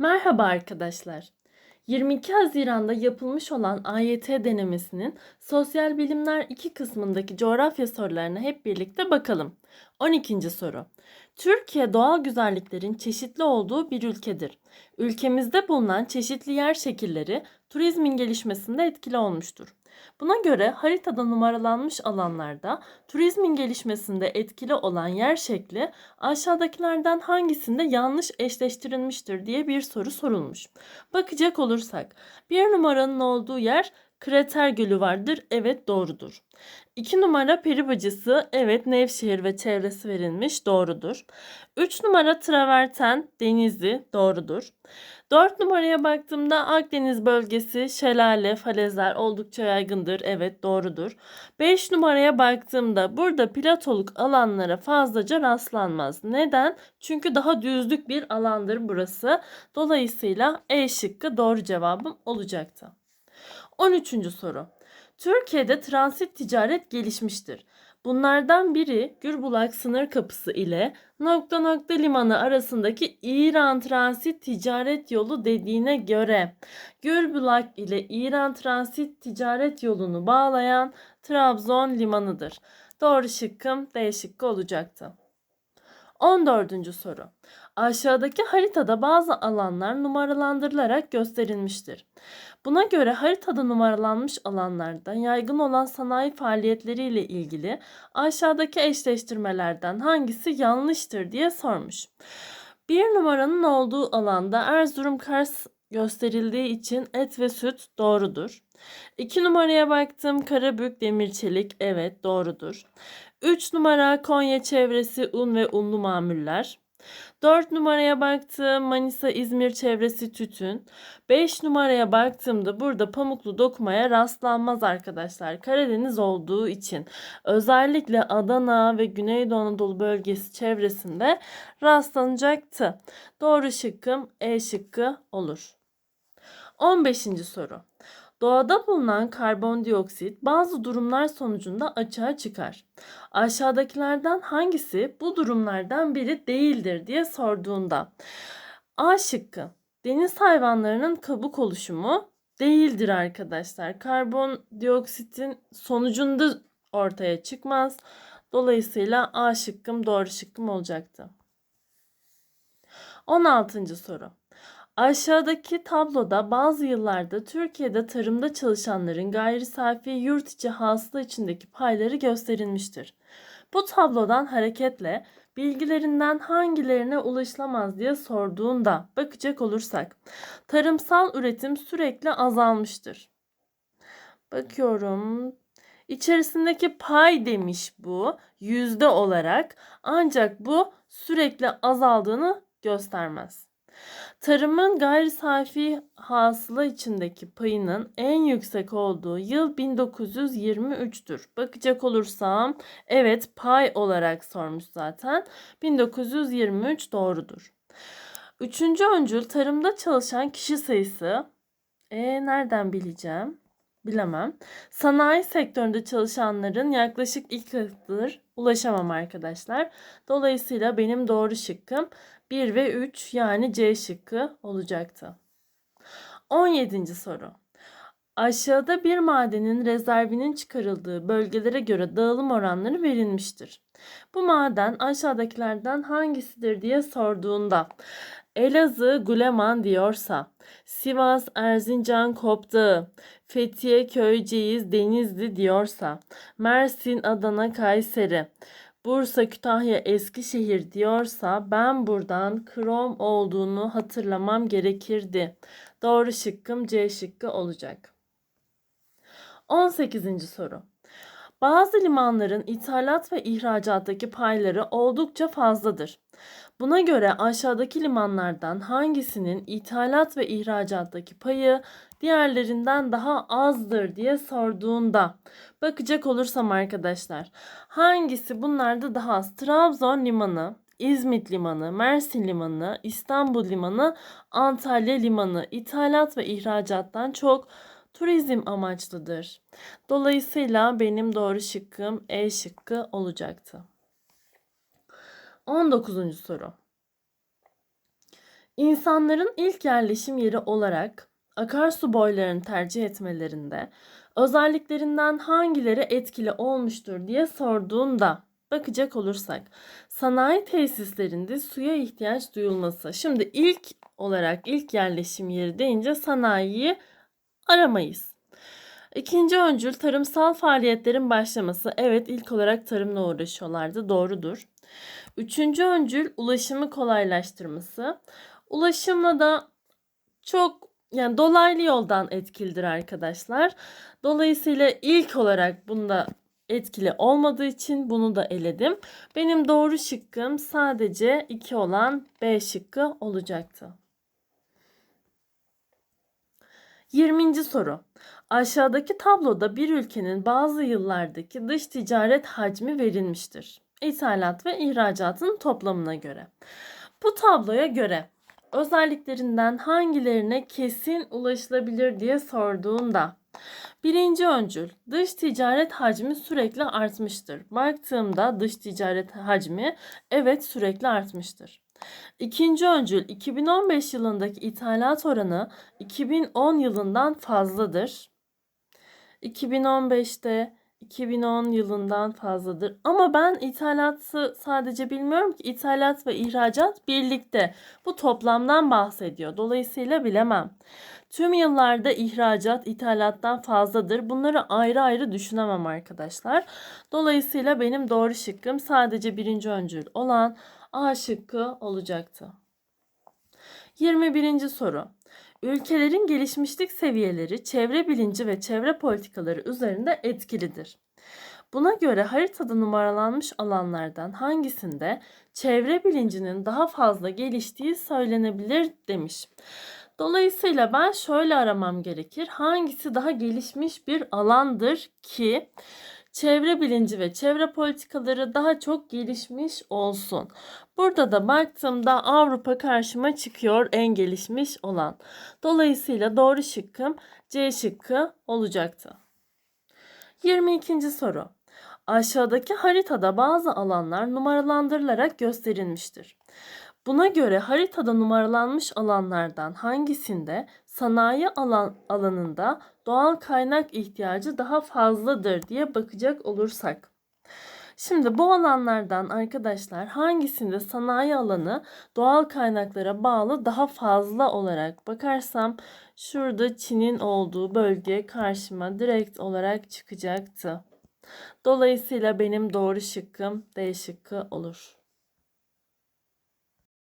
Merhaba arkadaşlar. 22 Haziran'da yapılmış olan AYT denemesinin Sosyal Bilimler 2 kısmındaki coğrafya sorularına hep birlikte bakalım. 12. soru. Türkiye doğal güzelliklerin çeşitli olduğu bir ülkedir. Ülkemizde bulunan çeşitli yer şekilleri turizmin gelişmesinde etkili olmuştur. Buna göre haritada numaralanmış alanlarda turizmin gelişmesinde etkili olan yer şekli aşağıdakilerden hangisinde yanlış eşleştirilmiştir diye bir soru sorulmuş. Bakacak olursak bir numaranın olduğu yer Krater Gölü vardır. Evet doğrudur. 2 numara peri bacısı. Evet Nevşehir ve çevresi verilmiş. Doğrudur. 3 numara traverten Denizli. Doğrudur. 4 numaraya baktığımda Akdeniz bölgesi şelale, falezler oldukça yaygındır. Evet doğrudur. 5 numaraya baktığımda burada platoluk alanlara fazlaca rastlanmaz. Neden? Çünkü daha düzlük bir alandır burası. Dolayısıyla E şıkkı doğru cevabım olacaktı. 13. soru. Türkiye'de transit ticaret gelişmiştir. Bunlardan biri Gürbulak sınır kapısı ile nokta nokta limanı arasındaki İran transit ticaret yolu dediğine göre Gürbulak ile İran transit ticaret yolunu bağlayan Trabzon limanıdır. Doğru şıkkım D şıkkı olacaktı. 14. soru. Aşağıdaki haritada bazı alanlar numaralandırılarak gösterilmiştir. Buna göre haritada numaralanmış alanlarda yaygın olan sanayi faaliyetleriyle ilgili aşağıdaki eşleştirmelerden hangisi yanlıştır diye sormuş. Bir numaranın olduğu alanda Erzurum Kars gösterildiği için et ve süt doğrudur. 2 numaraya baktım Karabük Demir Çelik evet doğrudur. 3 numara Konya çevresi un ve unlu mamuller. 4 numaraya baktım Manisa İzmir çevresi tütün. 5 numaraya baktığımda burada pamuklu dokumaya rastlanmaz arkadaşlar. Karadeniz olduğu için özellikle Adana ve Güneydoğu Anadolu bölgesi çevresinde rastlanacaktı. Doğru şıkkım E şıkkı olur. 15. soru. Doğada bulunan karbondioksit bazı durumlar sonucunda açığa çıkar. Aşağıdakilerden hangisi bu durumlardan biri değildir diye sorduğunda A şıkkı deniz hayvanlarının kabuk oluşumu değildir arkadaşlar. Karbondioksitin sonucunda ortaya çıkmaz. Dolayısıyla A şıkkım doğru şıkkım olacaktı. 16. soru. Aşağıdaki tabloda bazı yıllarda Türkiye'de tarımda çalışanların gayri safi yurt içi hasıla içindeki payları gösterilmiştir. Bu tablodan hareketle bilgilerinden hangilerine ulaşılamaz diye sorduğunda bakacak olursak tarımsal üretim sürekli azalmıştır. Bakıyorum. İçerisindeki pay demiş bu yüzde olarak ancak bu sürekli azaldığını göstermez. Tarımın gayri safi hasıla içindeki payının en yüksek olduğu yıl 1923'tür. Bakacak olursam evet pay olarak sormuş zaten. 1923 doğrudur. Üçüncü öncül tarımda çalışan kişi sayısı. E nereden bileceğim? Bilemem. Sanayi sektöründe çalışanların yaklaşık ilk katıdır. Ulaşamam arkadaşlar. Dolayısıyla benim doğru şıkkım 1 ve 3 yani C şıkkı olacaktı. 17. soru. Aşağıda bir madenin rezervinin çıkarıldığı bölgelere göre dağılım oranları verilmiştir. Bu maden aşağıdakilerden hangisidir diye sorduğunda Elazığ Guleman diyorsa, Sivas Erzincan Kopdağı, Fethiye Köyceğiz Denizli diyorsa, Mersin Adana Kayseri, Bursa, Kütahya, Eskişehir diyorsa ben buradan krom olduğunu hatırlamam gerekirdi. Doğru şıkkım C şıkkı olacak. 18. soru. Bazı limanların ithalat ve ihracattaki payları oldukça fazladır. Buna göre aşağıdaki limanlardan hangisinin ithalat ve ihracattaki payı diğerlerinden daha azdır diye sorduğunda bakacak olursam arkadaşlar hangisi bunlarda daha az? Trabzon limanı, İzmit limanı, Mersin limanı, İstanbul limanı, Antalya limanı ithalat ve ihracattan çok turizm amaçlıdır. Dolayısıyla benim doğru şıkkım E şıkkı olacaktı. 19. soru. İnsanların ilk yerleşim yeri olarak akarsu boylarını tercih etmelerinde özelliklerinden hangileri etkili olmuştur diye sorduğunda bakacak olursak sanayi tesislerinde suya ihtiyaç duyulması. Şimdi ilk olarak ilk yerleşim yeri deyince sanayiyi aramayız. İkinci öncül tarımsal faaliyetlerin başlaması. Evet ilk olarak tarımla uğraşıyorlardı. Doğrudur. Üçüncü öncül ulaşımı kolaylaştırması. Ulaşımla da çok yani dolaylı yoldan etkilidir arkadaşlar. Dolayısıyla ilk olarak bunda etkili olmadığı için bunu da eledim. Benim doğru şıkkım sadece 2 olan B şıkkı olacaktı. 20. soru. Aşağıdaki tabloda bir ülkenin bazı yıllardaki dış ticaret hacmi verilmiştir. İthalat ve ihracatın toplamına göre. Bu tabloya göre özelliklerinden hangilerine kesin ulaşılabilir diye sorduğunda Birinci öncül dış ticaret hacmi sürekli artmıştır. Baktığımda dış ticaret hacmi evet sürekli artmıştır. İkinci öncül 2015 yılındaki ithalat oranı 2010 yılından fazladır. 2015'te 2010 yılından fazladır. Ama ben ithalatı sadece bilmiyorum ki ithalat ve ihracat birlikte. Bu toplamdan bahsediyor. Dolayısıyla bilemem. Tüm yıllarda ihracat ithalattan fazladır. Bunları ayrı ayrı düşünemem arkadaşlar. Dolayısıyla benim doğru şıkkım sadece birinci öncül olan A şıkkı olacaktı. 21. soru. Ülkelerin gelişmişlik seviyeleri çevre bilinci ve çevre politikaları üzerinde etkilidir. Buna göre haritada numaralanmış alanlardan hangisinde çevre bilincinin daha fazla geliştiği söylenebilir demiş. Dolayısıyla ben şöyle aramam gerekir. Hangisi daha gelişmiş bir alandır ki çevre bilinci ve çevre politikaları daha çok gelişmiş olsun. Burada da baktığımda Avrupa karşıma çıkıyor en gelişmiş olan. Dolayısıyla doğru şıkkım C şıkkı olacaktı. 22. soru. Aşağıdaki haritada bazı alanlar numaralandırılarak gösterilmiştir. Buna göre haritada numaralanmış alanlardan hangisinde sanayi alan alanında doğal kaynak ihtiyacı daha fazladır diye bakacak olursak. Şimdi bu alanlardan arkadaşlar hangisinde sanayi alanı doğal kaynaklara bağlı daha fazla olarak bakarsam şurada Çin'in olduğu bölge karşıma direkt olarak çıkacaktı. Dolayısıyla benim doğru şıkkım D şıkkı olur.